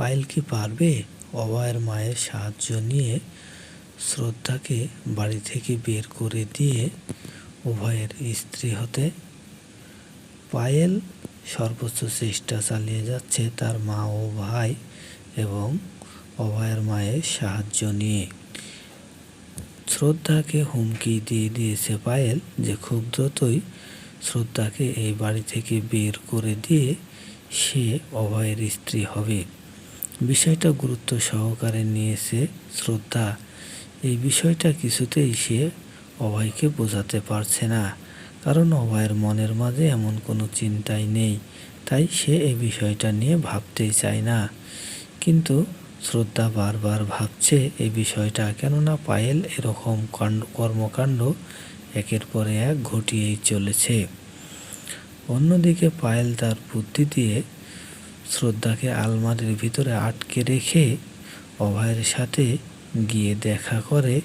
পায়েল কি পারবে? অভয়ের মায়ের সাহায্য নিয়ে শ্রদ্ধাকে বাড়ি থেকে বের করে দিয়ে উভয়ের স্ত্রী হতে পায়েল সর্বোচ্চ চেষ্টা চালিয়ে যাচ্ছে তার মা ও ভাই এবং অভয়ের মায়ের সাহায্য নিয়ে। শ্রদ্ধাকে হুমকি দিয়ে দিয়েছে পায়েল যে খুব দ্রুতই শ্রদ্ধাকে এই বাড়ি থেকে বের করে দিয়ে সে অভয়ের স্ত্রী হবে। বিষয়টা গুরুত্ব সহকারে নিয়েছে শ্রদ্ধা, এই বিষয়টা কিছুতেই সে অভয়কে বোঝাতে পারছে না। কারণ অভয়ের মনের মাঝে এমন কোনো চিন্তাই নেই, তাই সে এই বিষয়টা নিয়ে ভাবতেই চায় না। কিন্তু শ্রদ্ধা বারবার ভাবছে এই বিষয়টা কেননা পায়েল এরকম কাণ্ড, কর্মকাণ্ড একের পরে এক ঘটিয়েই চলেছে। অন্যদিকে পায়েল তার বুদ্ধি দিয়ে শ্রদ্ধাকে আলমারির ভিতরে আটকে রেখে অভয়ের সাথে গিয়ে দেখা করে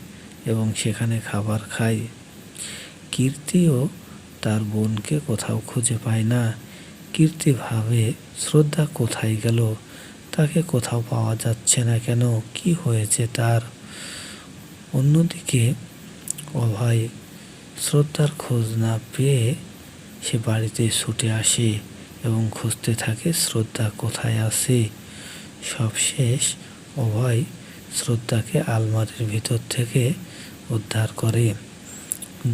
এবং সেখানে খাবার খায়। কীর্তিও তার বোনকে কোথাও খুঁজে পায় না। কীর্তি ভাবে, শ্রদ্ধা কোথায় গেল? তাকে কোথাও পাওয়া যাচ্ছে না কেন? কি হয়েছে তার? অন্যদিকে অভয় শ্রদ্ধার খোঁজ না পেয়ে সে বাড়িতে ছুটে আসে। এবং খুঁজতে থাকে, শ্রদ্ধা কোথায় আছে? সবশেষ অভয় শ্রদ্ধাকে আলমারির ভিতর থেকে উদ্ধার করে।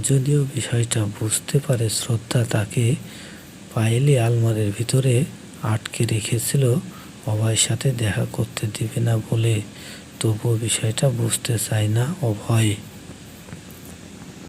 যদিও বিষয়টা বুঝতে পারে, শ্রদ্ধা তাকে পায়েলি আলমারির ভিতরে আটকে রেখেছিল, অভয়ের সাথে দেখা করতে দিবে না বলে। তবুও বিষয়টা বুঝতে চায় না অভয়।